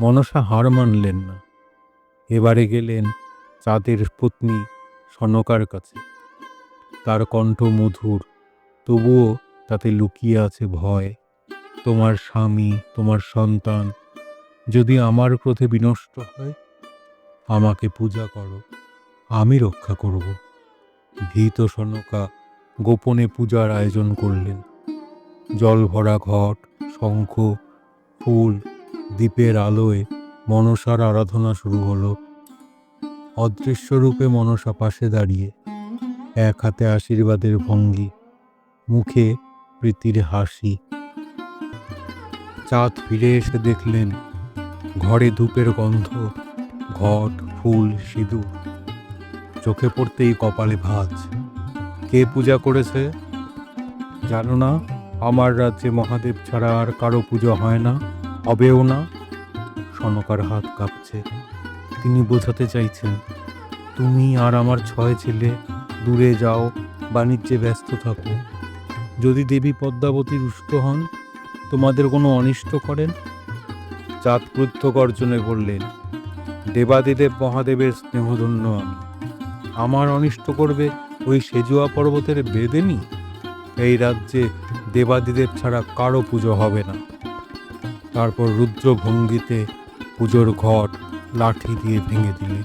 মনসা হার মানলেন না। এবারে গেলেন চাঁদের পত্নী সনকার কাছে। তার কণ্ঠ মধুর, তবুও তাতে লুকিয়ে আছে ভয়। তোমার স্বামী, তোমার সন্তান, যদি আমার ক্রোধে বিনষ্ট হয়, আমাকে পূজা করো, আমি রক্ষা করব। ভীত সনকা গোপনে পূজার আয়োজন করলেন। জল ভরা ঘট, শঙ্খ, ফুল দ্বীপের আলোয় মনসার আরাধনা শুরু হলো। অদৃশ্য রূপে মনসা পাশে দাঁড়িয়ে, এক হাতে আশীর্বাদের ভঙ্গি, মুখে প্রীতির হাসি। চাঁদ ফিরে এসে দেখলেন, ঘরে ধূপের গন্ধ, ঘট, ফুল, সিঁদুর। চোখে পড়তেই কপালে ভাঁজ। কে পূজা করেছে? জানো না, আমার রাজ্যে মহাদেব ছাড়া আর কারও পুজো হয় না। হবেও না। সনকার হাত কাঁপছে। তিনি বোঝাতে চাইছেন, তুমি আর আমার ছয় ছেলে, দূরে যাও, বাণিজ্যে ব্যস্ত থাকো। যদি দেবী পদ্মাবতী রুষ্ট হন, তোমাদের কোনো অনিষ্ট করেন? চাঁদ ক্রুদ্ধ গর্জনে বললেন, দেবাদিদেব মহাদেবের স্নেহধন্য আমি। আমার অনিষ্ট করবে ওই সেজুয়া পর্বতের বেদেনি? এই রাজ্যে দেবাদিদেব ছাড়া কারও পুজো হবে না। তারপর রুদ্র ভঙ্গিতে পুজোর ঘর লাঠি দিয়ে ভেঙে দিলে।